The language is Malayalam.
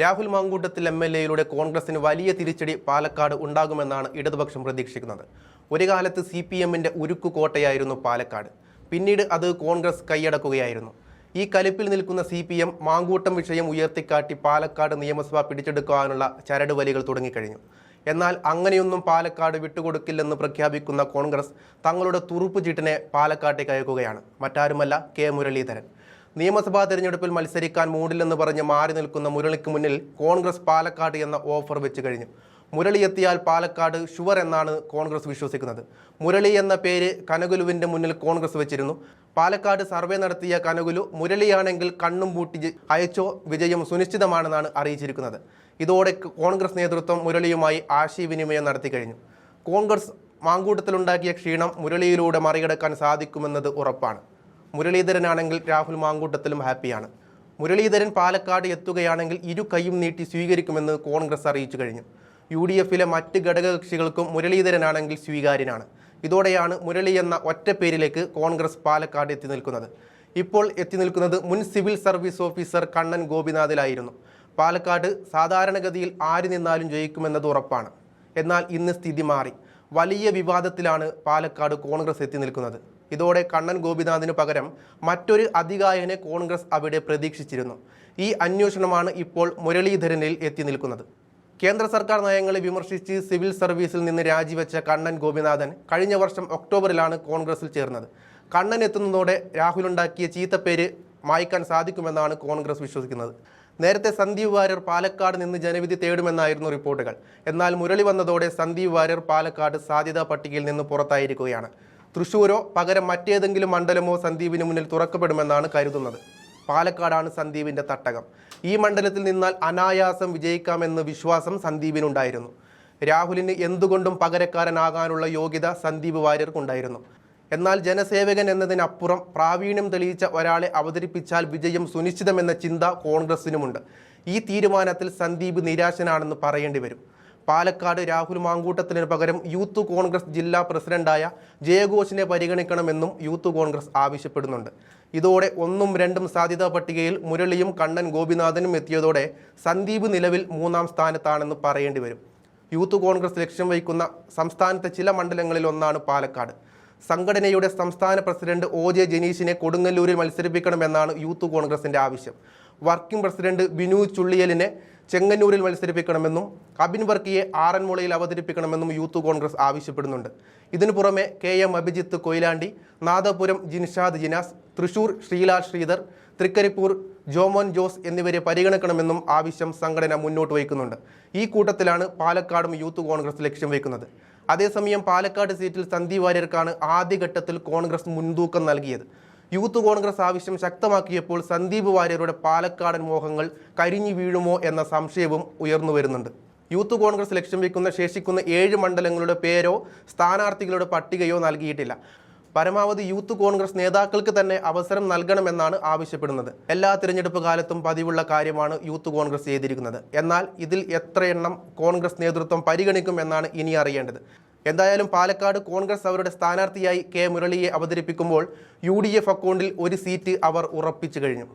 രാഹുൽ മാങ്കൂട്ടത്തിൽ എം എൽ എയിലൂടെ കോൺഗ്രസിന് വലിയ തിരിച്ചടി പാലക്കാട് ഉണ്ടാകുമെന്നാണ് ഇടതുപക്ഷം പ്രതീക്ഷിക്കുന്നത്. ഒരു കാലത്ത് സി പി എമ്മിന്റെ ഉരുക്കു കോട്ടയായിരുന്നു പാലക്കാട്. പിന്നീട് അത് കോൺഗ്രസ് കൈയടക്കുകയായിരുന്നു. ഈ കലിപ്പിൽ നിൽക്കുന്ന സി പി എം മാങ്കൂട്ടം വിഷയം ഉയർത്തിക്കാട്ടി പാലക്കാട് നിയമസഭ പിടിച്ചെടുക്കാനുള്ള ചരടുവലികൾ തുടങ്ങിക്കഴിഞ്ഞു. എന്നാൽ അങ്ങനെയൊന്നും പാലക്കാട് വിട്ടുകൊടുക്കില്ലെന്ന് പ്രഖ്യാപിക്കുന്ന കോൺഗ്രസ് തങ്ങളുടെ തുറുപ്പ് ചീട്ടിനെ പാലക്കാട്ടേക്ക് അയക്കുകയാണ്. മറ്റാരുമല്ല കെ മുരളീധരൻ. നിയമസഭാ തെരഞ്ഞെടുപ്പിൽ മത്സരിക്കാൻ മൂടില്ലെന്ന് പറഞ്ഞ് മാറി നിൽക്കുന്ന മുരളിക്ക് മുന്നിൽ കോൺഗ്രസ് പാലക്കാട് എന്ന ഓഫർ വെച്ച് കഴിഞ്ഞു. മുരളി എത്തിയാൽ പാലക്കാട് ഷുവർ എന്നാണ് കോൺഗ്രസ് വിശ്വസിക്കുന്നത്. മുരളി എന്ന പേര് കനകുലുവിന്റെ മുന്നിൽ കോൺഗ്രസ് വെച്ചിരുന്നു. പാലക്കാട് സർവേ നടത്തിയ കനകുലു മുരളിയാണെങ്കിൽ കണ്ണും പൂട്ടി അയച്ചോ വിജയം സുനിശ്ചിതമാണെന്നാണ് അറിയിച്ചിരിക്കുന്നത്. ഇതോടെ കോൺഗ്രസ് നേതൃത്വം മുരളിയുമായി ആശയവിനിമയം നടത്തി കഴിഞ്ഞു. കോൺഗ്രസ് മാങ്കൂട്ടത്തിലുണ്ടാക്കിയ ക്ഷീണം മുരളിയിലൂടെ മറികടക്കാൻ സാധിക്കുമെന്നത് ഉറപ്പാണ്. മുരളീധരനാണെങ്കിൽ രാഹുൽ മാങ്കൂട്ടത്തിലും ഹാപ്പിയാണ്. മുരളീധരൻ പാലക്കാട് എത്തുകയാണെങ്കിൽ ഇരു കൈയും നീട്ടി സ്വീകരിക്കുമെന്ന് കോൺഗ്രസ് അറിയിച്ചു കഴിഞ്ഞു. യു ഡി എഫിലെ മറ്റ് ഘടകകക്ഷികൾക്കും മുരളീധരനാണെങ്കിൽ സ്വീകാര്യനാണ്. ഇതോടെയാണ് മുരളി എന്ന ഒറ്റ പേരിലേക്ക് കോൺഗ്രസ് പാലക്കാട് എത്തി നിൽക്കുന്നത്. ഇപ്പോൾ എത്തി നിൽക്കുന്നത് മുൻ സിവിൽ സർവീസ് ഓഫീസർ കണ്ണൻ ഗോപിനാഥിലായിരുന്നു. പാലക്കാട് സാധാരണഗതിയിൽ ആര് നിന്നാലും ജയിക്കുമെന്നത് ഉറപ്പാണ്. എന്നാൽ ഇന്ന് സ്ഥിതി മാറി. വലിയ വിവാദത്തിലാണ് പാലക്കാട് കോൺഗ്രസ് എത്തി നിൽക്കുന്നത്. ഇതോടെ കണ്ണൻ ഗോപിനാഥിന് പകരം മറ്റൊരു അധികായനെ കോൺഗ്രസ് അവിടെ പ്രതീക്ഷിച്ചിരുന്നു. ഈ അന്വേഷണമാണ് ഇപ്പോൾ മുരളീധരനിൽ എത്തി നിൽക്കുന്നത്. കേന്ദ്ര സർക്കാർ നയങ്ങളെ വിമർശിച്ച് സിവിൽ സർവീസിൽ നിന്ന് രാജിവെച്ച കണ്ണൻ ഗോപിനാഥൻ കഴിഞ്ഞ വർഷം ഒക്ടോബറിലാണ് കോൺഗ്രസിൽ ചേർന്നത്. കണ്ണൻ എത്തുന്നതോടെ രാഹുലുണ്ടാക്കിയ ചീത്തപ്പേര് മായ്ക്കാൻ സാധിക്കുമെന്നാണ് കോൺഗ്രസ് വിശ്വസിക്കുന്നത്. നേരത്തെ സന്ദീപ് വാര്യർ പാലക്കാട് നിന്ന് ജനവിധി തേടുമെന്നായിരുന്നു റിപ്പോർട്ടുകൾ. എന്നാൽ മുരളി വന്നതോടെ സന്ദീപ് വാര്യർ പാലക്കാട് സാധ്യതാ പട്ടികയിൽ നിന്ന് പുറത്തായിരിക്കുകയാണ്. തൃശൂരോ? പകരം മറ്റേതെങ്കിലും മണ്ഡലമോ സന്ദീപിന് മുന്നിൽ തുറക്കപ്പെടുമെന്നാണ് കരുതുന്നത്. പാലക്കാടാണ് സന്ദീപിന്റെ തട്ടകം. ഈ മണ്ഡലത്തിൽ നിന്നാൽ അനായാസം വിജയിക്കാമെന്ന് വിശ്വാസം സന്ദീപിനുണ്ടായിരുന്നു. രാഹുലിന് എന്തുകൊണ്ടും പകരക്കാരനാകാനുള്ള യോഗ്യത സന്ദീപ് വാര്യർക്കുണ്ടായിരുന്നു. എന്നാൽ ജനസേവകൻ എന്നതിനപ്പുറം പ്രാവീണ്യം തെളിയിച്ച ഒരാളെ അവതരിപ്പിച്ചാൽ വിജയം സുനിശ്ചിതമെന്ന ചിന്ത കോൺഗ്രസിനുമുണ്ട്. ഈ തീരുമാനത്തിൽ സന്ദീപ് നിരാശനാണെന്ന് പറയേണ്ടി വരും. പാലക്കാട് രാഹുൽ മാങ്കൂട്ടത്തിന് പകരം യൂത്ത് കോൺഗ്രസ് ജില്ലാ പ്രസിഡന്റായ ജയഘോഷിനെ പരിഗണിക്കണമെന്നും യൂത്ത് കോൺഗ്രസ് ആവശ്യപ്പെടുന്നുണ്ട്. ഇതോടെ ഒന്നും രണ്ടും സാധ്യതാ പട്ടികയിൽ മുരളിയും കണ്ണൻ ഗോപിനാഥനും എത്തിയതോടെ സന്ദീപ് നിലവിൽ മൂന്നാം സ്ഥാനത്താണെന്ന് പറയേണ്ടി വരും. യൂത്ത് കോൺഗ്രസ് ലക്ഷ്യം വയ്ക്കുന്ന സംസ്ഥാനത്തെ ചില മണ്ഡലങ്ങളിൽ ഒന്നാണ് പാലക്കാട്. സംഘടനയുടെ സംസ്ഥാന പ്രസിഡന്റ് ഒ ജെ ജനീഷിനെ കൊടുങ്ങല്ലൂരിൽ മത്സരിപ്പിക്കണമെന്നാണ് യൂത്ത് കോൺഗ്രസിന്റെ ആവശ്യം. വർക്കിംഗ് പ്രസിഡന്റ് ബിനു ചുള്ളിയലിനെ ചെങ്ങന്നൂരിൽ മത്സരിപ്പിക്കണമെന്നും അബിൻ വർക്കിയെ ആറന്മുളയിൽ അവതരിപ്പിക്കണമെന്നും യൂത്ത് കോൺഗ്രസ് ആവശ്യപ്പെടുന്നുണ്ട്. ഇതിനു പുറമെ കെ എം അഭിജിത്ത് കൊയിലാണ്ടി നാദപുരം ജിൻഷാദ് ജിനാസ് തൃശൂർ ശ്രീലാൽ ശ്രീധർ തൃക്കരിപ്പൂർ ജോമോൻ ജോസ് എന്നിവരെ പരിഗണിക്കണമെന്നും ആവശ്യം സംഘടന മുന്നോട്ട് വയ്ക്കുന്നുണ്ട്. ഈ കൂട്ടത്തിലാണ് പാലക്കാടും യൂത്ത് കോൺഗ്രസ് ലക്ഷ്യം വയ്ക്കുന്നത്. അതേസമയം പാലക്കാട് സീറ്റിൽ സന്ദീപ് വാര്യർക്കാണ് ആദ്യഘട്ടത്തിൽ കോൺഗ്രസ് മുൻതൂക്കം നൽകിയത്. യൂത്ത് കോൺഗ്രസ് ആവശ്യം ശക്തമാക്കിയപ്പോൾ സന്ദീപ് വാര്യരുടെ പാലക്കാടൻ മോഹങ്ങൾ കരിഞ്ഞു വീഴുമോ എന്ന സംശയവും ഉയർന്നു വരുന്നുണ്ട്. യൂത്ത് കോൺഗ്രസ് ലക്ഷ്യം വെക്കുന്ന ശേഷിക്കുന്ന ഏഴ് മണ്ഡലങ്ങളുടെ പേരോ സ്ഥാനാർത്ഥികളുടെ പട്ടികയോ നൽകിയിട്ടില്ല. പരമാവധി യൂത്ത് കോൺഗ്രസ് നേതാക്കൾക്ക് തന്നെ അവസരം നൽകണമെന്നാണ് ആവശ്യപ്പെടുന്നത്. എല്ലാ തിരഞ്ഞെടുപ്പ് കാലത്തും പതിവുള്ള കാര്യമാണ് യൂത്ത് കോൺഗ്രസ് ചെയ്തിരിക്കുന്നത്. എന്നാൽ ഇതിൽ എത്ര എണ്ണം കോൺഗ്രസ് നേതൃത്വം പരിഗണിക്കും എന്നാണ് ഇനി അറിയേണ്ടത്. എന്തായാലും പാലക്കാട് കോൺഗ്രസ് അവരുടെ സ്ഥാനാർത്ഥിയായി കെ മുരളിയെ അവതരിപ്പിക്കുമ്പോൾ യു ഡി എഫ് അക്കൗണ്ടിൽ ഒരു സീറ്റ് അവർ ഉറപ്പിച്ചു കഴിഞ്ഞു.